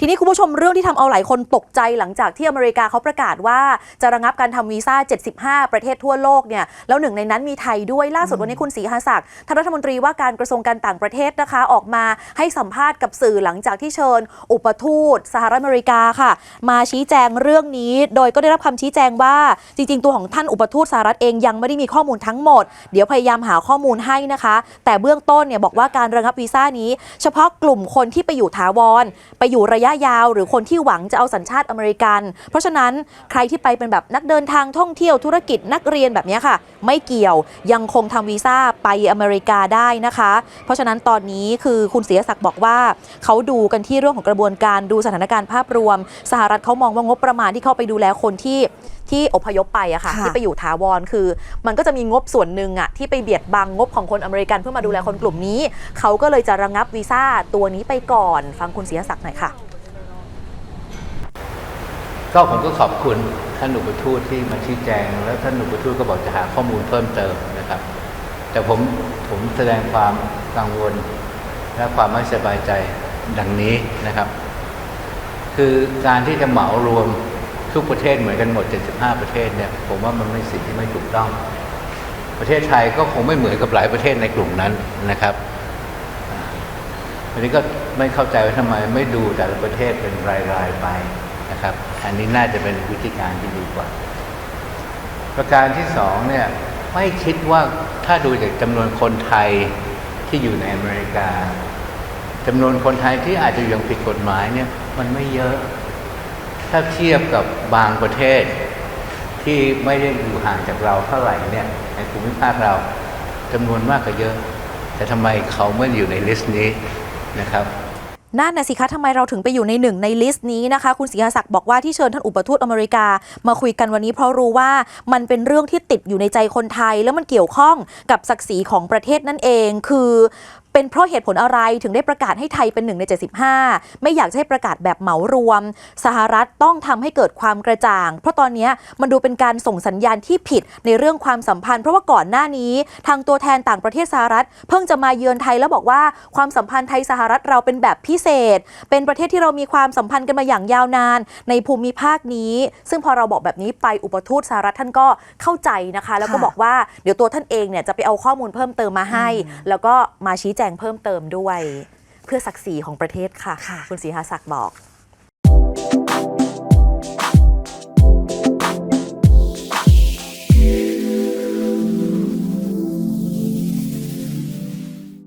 ทีนี้คุณผู้ชมเรื่องที่ทำเอาหลายคนตกใจหลังจากที่อเมริกาเขาประกาศว่าจะระงับการทำวีซ่า 75 ประเทศทั่วโลกเนี่ยแล้วหนึ่งในนั้นมีไทยด้วยล่าสุดวันนี้คุณศรีหาศักดิ์ท่านรัฐมนตรีว่าการกระทรวงการต่างประเทศนะคะออกมาให้สัมภาษณ์กับสื่อหลังจากที่เชิญ อุปทูตสหรัฐอเมริกาค่ะ มาชี้แจงเรื่องนี้ โดยก็ได้รับคำชี้แจงว่าจริง ๆ ตัวของท่านอุปทูตสหรัฐเองยังไม่ได้มีข้อมูลทั้งหมด เดี๋ยวพยายามหาข้อมูลให้นะคะ แต่เบื้องต้นเนี่ยบอกว่าการระงับวีซ่านี้ เฉพาะกลุ่มคนที่ไปอยู่ถาวร ไปอยู่ระยะยาว หรือคนที่หวังจะเอาสัญชาติอเมริกัน เพราะฉะนั้นใครที่ไปเป็นแบบนักเดินทางท่องเที่ยวธุรกิจนักเรียนแบบเนี้ยค่ะ ไม่เกี่ยวยังคงทำวีซ่าไปอเมริกาได้นะคะ เพราะฉะนั้นตอนนี้คือคุณเสียศักดิ์บอกว่า เขาดูกันที่เรื่องของกระบวนการดูสถานการณ์ภาพรวม สหรัฐเขามองว่างบประมาณที่เข้าไปดูแลคนที่ที่อพยพไปอะค่ะค่ะที่ไปอยู่ถาวรคือ มันก็จะมีงบส่วนหนึ่งอะที่ไปเบียดบังงบของคนอเมริกันเพื่อมาดูแลคนกลุ่มนี้ เขาก็เลยจะระงับวีซ่าตัวนี้ไปก่อน ฟังคุณเสียศักดิ์หน่อยค่ะ ก็ผมก็ขอบคุณท่านอุปทูตที่มาชี้แจง แล้วท่านอุปทูตก็บอกจะหาข้อมูลเพิ่มเติมนะครับ แต่ผมผมแสดงความกังวล และความไม่สบายใจดังนี้นะครับ คือการที่จะเหมารวมทุกประเทศเหมือนกันหมด 75 ประเทศเนี่ย ผมว่ามันเป็นสิ่งที่ไม่ถูกต้อง ประเทศไทยก็คงไม่เหมือนกับหลายประเทศในกลุ่มนั้นนะครับอันนี้ก็ไม่เข้าใจว่าทำไมไม่ดูแต่ละประเทศเป็นรายๆไป นะครับ อันนี้น่าจะเป็นวิธีการที่ดีกว่า ประการที่สองเนี่ยไม่คิดว่าถ้าดูจากจำนวนคนไทยที่อยู่ในอเมริกาจำนวนคนไทยที่อาจจะยังผิดกฎหมายเนี่ย มันไม่เยอะ ถ้าเทียบกับบางประเทศที่ไม่ได้อยู่ห่างจากเราเท่าไหร่เนี่ยในภูมิภาคเราจำนวนมากกว่าเยอะ แต่ทำไมเขาไม่อยู่ในลิสต์นี้นะครับ นั่นนะสิคะทำไมเราถึงไปอยู่ในหนึ่งในลิสต์นี้นะคะ คุณศรีหศักดิ์บอกว่าที่เชิญท่านอุปทูตอเมริกา มาคุยกันวันนี้เพราะรู้ว่ามันเป็นเรื่องที่ติดอยู่ในใจคนไทย แล้วมันเกี่ยวข้องกับศักดิ์ศรีของประเทศนั่นเอง คือ เป็นเพราะเหตุผลอะไรถึงได้ประกาศให้ไทยเป็นหนึ่งใน 75 ไม่อยากจะให้ประกาศแบบเหมารวม สหรัฐต้องทำให้เกิดความกระจ่าง เพราะตอนเนี้ยมันดูเป็นการส่งสัญญาณที่ผิดในเรื่องความสัมพันธ์ เพราะว่าก่อนหน้านี้ ทางตัวแทนต่างประเทศสหรัฐ เพิ่งจะมาเยือนไทยแล้วบอกว่าความสัมพันธ์ไทยสหรัฐเราเป็นแบบพิเศษ เป็นประเทศที่เรามีความสัมพันธ์กันมาอย่างยาวนาน ในภูมิภาคนี้ ซึ่งพอเราบอกแบบนี้ไปอุปทูตสหรัฐท่านก็เข้าใจนะคะ แล้วก็ค่ะบอกว่าเดี๋ยวตัวท่านเองเนี่ยจะไปเอาข้อมูลเพิ่มเติมมาให้ แล้วก็มาชี้แจงเพิ่มเติมด้วย เพื่อศักดิ์ศรีของประเทศค่ะค่ะคุณศรีหาศักดิ์บอก